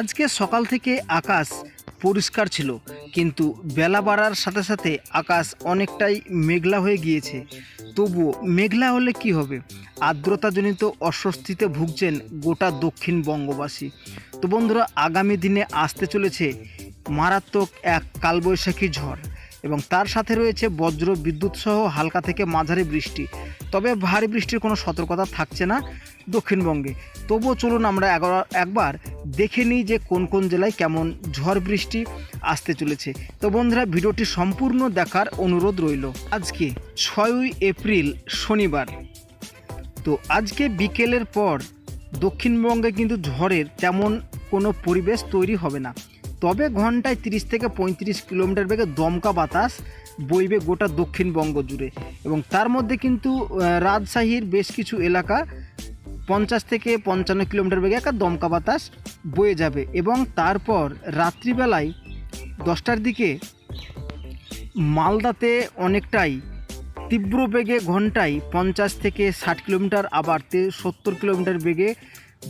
আজকে সকাল থেকে আকাশ পরিষ্কার ছিল, কিন্তু বেলা বাড়ার সাথে সাথে আকাশ অনেকটাই মেঘলা হয়ে গিয়েছে। তবুও মেঘলা হলে কি হবে? আর্দ্রতাজনিত অস্বস্তিতে ভুগছেন গোটা দক্ষিণ বঙ্গবাসী। তো বন্ধুরা, আগামী দিনে আসতে চলেছে মারাত্মক এক কালবৈশাখী ঝড়। এবং তার সাথে রয়েছে বজ্র বিদ্যুৎ সহ হালকা থেকে মাঝারি বৃষ্টি। তবে ভারী বৃষ্টির কোনো সতর্কতা থাকছে না দক্ষিণবঙ্গে। তবুও চলুন আমরা একবার দেখে নিই যে কোন কোন জেলায় কেমন ঝড় বৃষ্টি আসতে চলেছে। তো বন্ধুরা, ভিডিওটি সম্পূর্ণ দেখার অনুরোধ রইল। আজকে ছয়ই এপ্রিল শনিবার। তো আজকে বিকেলের পর দক্ষিণবঙ্গে কিন্তু ঝড়ের তেমন কোনো পরিবেশ তৈরি হবে না। তবে ঘন্টায় তিরিশ থেকে পঁয়ত্রিশ কিলোমিটার বেগে দমকা বাতাস বইবে গোটা দক্ষিণবঙ্গ জুড়ে এবং তার মধ্যে কিন্তু রাজশাহীর বেশ কিছু এলাকা পঞ্চাশ থেকে পঞ্চান্ন কিলোমিটার বেগে একটা দমকা বাতাস বয়ে যাবে। এবং তারপর রাত্রিবেলায় দশটার দিকে মালদাতে অনেকটাই তীব্র বেগে ঘন্টায় পঞ্চাশ থেকে ষাট কিলোমিটার, আবার সত্তর কিলোমিটার বেগে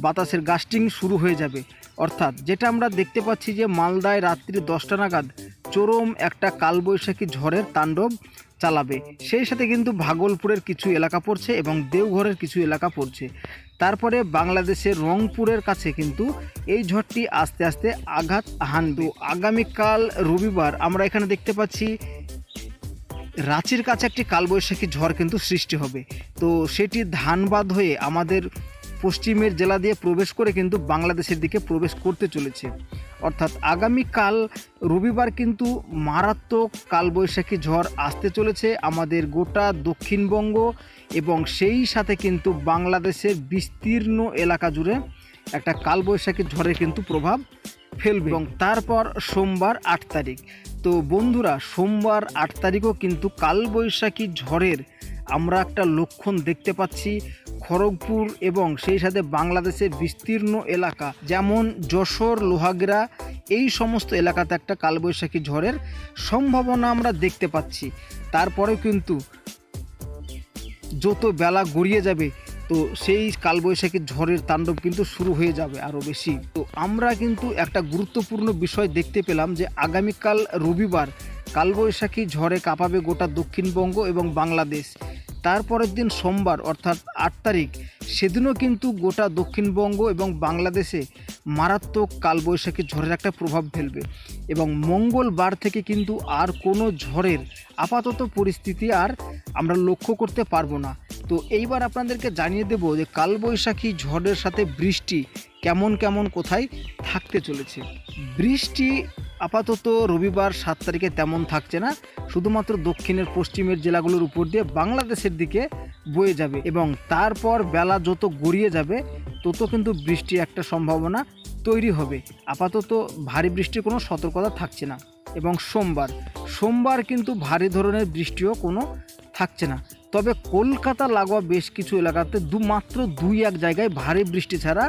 বাতাসের গাস্টিং শুরু হয়ে যাবে। অর্থাৎ যেটা আমরা দেখতে পাচ্ছি যে মালদায় রাত্রি দশটা নাগাদ চরম একটা কালবৈশাখী ঝড়ের তাণ্ডব চালাবে। সেই সাথে কিন্তু ভাগলপুরের কিছু এলাকা পড়ছে এবং দেওঘরের কিছু এলাকা পড়ছে। তারপরে বাংলাদেশের রংপুরের কাছে কিন্তু এই ঝড়টি আস্তে আস্তে আঘাত হানবে। আগামীকাল রবিবার আমরা এখানে দেখতে পাচ্ছি রাঁচির কাছে একটি কালবৈশাখী ঝড় কিন্তু সৃষ্টি হবে। তো সেটি ধানবাদ হয়ে আমাদের পশ্চিমের জেলা দিয়ে প্রবেশ করে কিন্তু বাংলাদেশের দিকে প্রবেশ করতে চলেছে। অর্থাৎ আগামীকাল রবিবার কিন্তু মারাত্মক কালবৈশাখী ঝড় আসতে চলেছে আমাদের গোটা দক্ষিণবঙ্গ এবং সেই সাথে কিন্তু বাংলাদেশের বিস্তীর্ণ এলাকা জুড়ে একটা কালবৈশাখী ঝড়ের কিন্তু প্রভাব ফেলবে। এবং তারপর সোমবার আট তারিখ। তো বন্ধুরা, সোমবার আট তারিখও কিন্তু কালবৈশাখী ঝড়ের আমরা একটা লক্ষণ দেখতে পাচ্ছি। খড়গপুর এবং সেই সাথে বাংলাদেশের বিস্তীর্ণ এলাকা, যেমন যশোর, লোহাগড়া, এই সমস্ত এলাকাতে একটা কালবৈশাখী ঝড়ের সম্ভাবনা আমরা দেখতে পাচ্ছি। তারপরে কিন্তু যত বেলা গড়িয়ে যাবে, তো সেই কালবৈশাখীর ঝড়ের তাণ্ডব কিন্তু শুরু হয়ে যাবে আরও বেশি। তো আমরা কিন্তু একটা গুরুত্বপূর্ণ বিষয় দেখতে পেলাম যে আগামীকাল রবিবার কালবৈশাখী ঝড়ে কাঁপাবে গোটা দক্ষিণবঙ্গ এবং বাংলাদেশ। তারপরের দিন সোমবার, অর্থাৎ আট তারিখ, সেদিনও কিন্তু গোটা দক্ষিণবঙ্গ এবং বাংলাদেশে মারাত্মক কালবৈশাখী ঝড়ের একটা প্রভাব ফেলবে এবং মঙ্গলবার থেকে কিন্তু আর কোনো ঝড়ের আপাতত পরিস্থিতি আর আমরা লক্ষ্য করতে পারব না। তো এইবার আপনাদেরকে জানিয়ে দেব যে কালবৈশাখী ঝড়ের সাথে বৃষ্টি কেমন কেমন কোথায় থাকতে চলেছে। বৃষ্টি আপাতত রবিবার সাত তারিখে তেমন থাকছে না। শুধুমাত্র দক্ষিণের পশ্চিমের জেলাগুলোর উপর দিয়ে বাংলাদেশের দিকে বয়ে যাবে এবং তারপর বেলা যত গড়িয়ে যাবে, তত কিন্তু বৃষ্টি একটা সম্ভাবনা তৈরি হবে। আপাতত ভারী বৃষ্টির কোনো সতর্কতা থাকছে না এবং সোমবার সোমবার কিন্তু ভারী ধরনের বৃষ্টিও কোনো থাকছে না। তবে কলকাতা লাগোয়া বেশ কিছু এলাকাতে দু, মাত্র দুই এক জায়গায় ভারী বৃষ্টি ছাড়া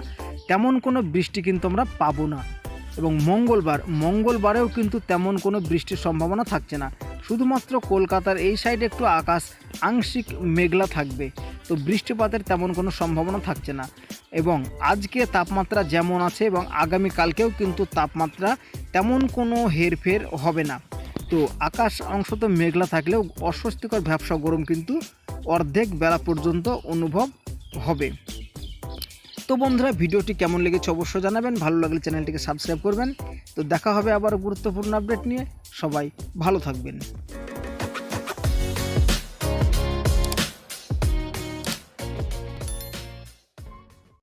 তেমন কোনো বৃষ্টি কিন্তু আমরা পাবো না। এবং মঙ্গলবার, মঙ্গলবারেও কিন্তু তেমন কোনো বৃষ্টির সম্ভাবনা থাকছে না। শুধুমাত্র কলকাতার এই সাইডে একটু আকাশ আংশিক মেঘলা থাকবে। তো বৃষ্টিপাতের তেমন কোনো সম্ভাবনা থাকছে না। এবং আজকে তাপমাত্রা যেমন আছে এবং আগামীকালকেও কিন্তু তাপমাত্রা তেমন কোনো হেরফের হবে না। তো আকাশ অংশত মেঘলা থাকলেও অস্বস্তিকর ব্যবসা গরম কিন্তু অর্ধেক বেলা পর্যন্ত অনুভব হবে। তো বন্ধুরা, ভিডিওটি কেমন লেগেছে অবশ্যই জানাবেন। ভালো লাগলে চ্যানেলটিকে সাবস্ক্রাইব করবেন। তো দেখা হবে আবার গুরুত্বপূর্ণ আপডেট নিয়ে। সবাই ভালো থাকবেন।